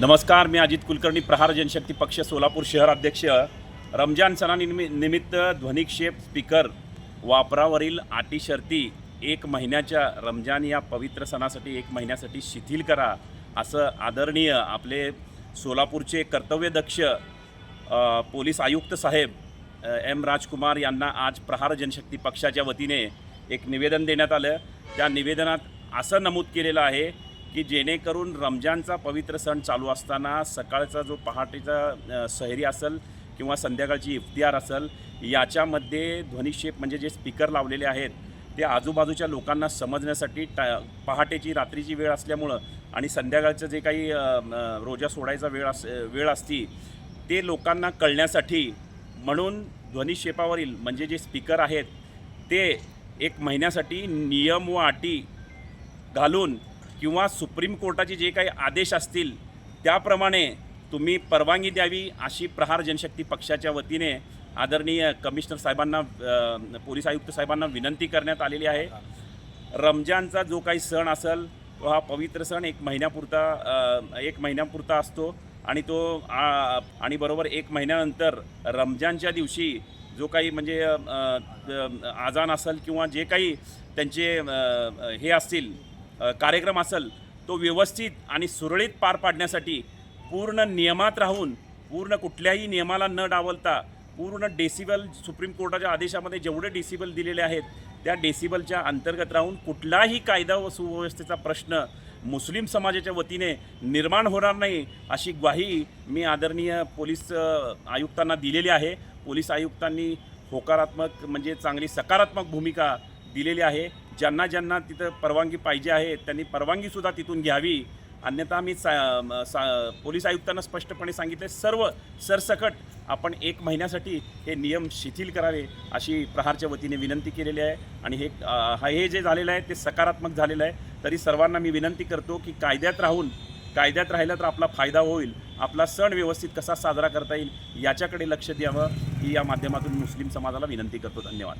नमस्कार मी अजित कुलकर्णी प्रहार जनशक्ती पक्ष सोलापूर शहर अध्यक्ष. रमजान सणानिमि निमित्त ध्वनिक्षेप स्पीकर वापरावरील अटी शर्ती एक महिन्याच्या रमजान या पवित्र सणासाठी एक महिन्यासाठी शिथिल करा असं आदरणीय आपले सोलापूरचे कर्तव्यदक्ष पोलीस आयुक्त साहेब एम राजकुमार यांना आज प्रहार जनशक्ती पक्षाच्या वतीने एक निवेदन देण्यात आलं. त्या निवेदनात असं नमूद केलेलं आहे की जेणेकरून रमजानचा पवित्र सण चालू असताना सकाळचा जो पहाटेचा सहरी असेल किंवा संध्याकाळची इफ्तियार असेल याच्यामध्ये ध्वनिक्षेप म्हणजे जे स्पीकर लावलेले आहेत ते आजूबाजूच्या लोकांना समजण्यासाठी टा पहाटेची रात्रीची वेळ असल्यामुळं आणि संध्याकाळचं जे काही रोजा सोडायचा वेळ अस वेळ असती ते लोकांना कळण्यासाठी म्हणून ध्वनिक्षेपावरील म्हणजे जे स्पीकर आहेत ते एक महिन्यासाठी नियम व अटी घालून किंवा सुप्रीम कोर्टाचे जे काही आदेश असतील त्याप्रमाणे तुम्ही परवानगी द्यावी अशी प्रहार जनशक्ती पक्षाच्या वतीने आदरणीय कमिशनर साहेबांना पोलीस आयुक्त साहेबांना विनंती करण्यात आलेली आहे. रमजानचा जो काही सण असेल तो हा पवित्र सण एक महिन्यापुरता एक महिन्यापुरता असतो आणि तो आणि बरोबर एक महिन्यानंतर रमजानच्या दिवशी जो काही म्हणजे आजान असेल किंवा जे काही त्यांचे हे असतील कार्यक्रम असेल तो व्यवस्थित आणि सुरळीत पार पाडण्यासाठी पूर्ण नियमात राहून पूर्ण कुठल्याही नियमाला न डावलता पूर्ण डेसिबल सुप्रीम कोर्टाच्या आदेशामध्ये जेवढे डेसिबल दिलेले आहेत त्या डेसिबलच्या अंतर्गत राहून कुठलाही कायदा व सुव्यवस्थेचा प्रश्न मुस्लिम समाजाच्या वतीने निर्माण होणार नाही अशी ग्वाही मी आदरणीय पोलीस आयुक्तांना दिलेली आहे. पोलीस आयुक्तांनी होकारात्मक म्हणजे चांगली सकारात्मक भूमिका दिलेली आहे. ज्यांना ज्यांना तिथं परवानगी पाहिजे आहे त्यांनी परवानगीसुद्धा तिथून घ्यावी. अन्यथा मी सा म- सा पोलीस आयुक्तांना स्पष्टपणे सांगितले सर्व सरसकट आपण एक महिन्यासाठी हे नियम शिथिल करावे अशी प्रहारच्या वतीने विनंती केलेली आहे. आणि हे हे जे झालेलं आहे ते सकारात्मक झालेलं आहे. तरी सर्वांना मी विनंती करतो की कायद्यात राहून कायद्यात राहिलं तर आपला फायदा होईल आपला सण व्यवस्थित कसा साजरा करता येईल याच्याकडे लक्ष द्यावं ही या माध्यमातून मुस्लिम समाजाला विनंती करतो. धन्यवाद.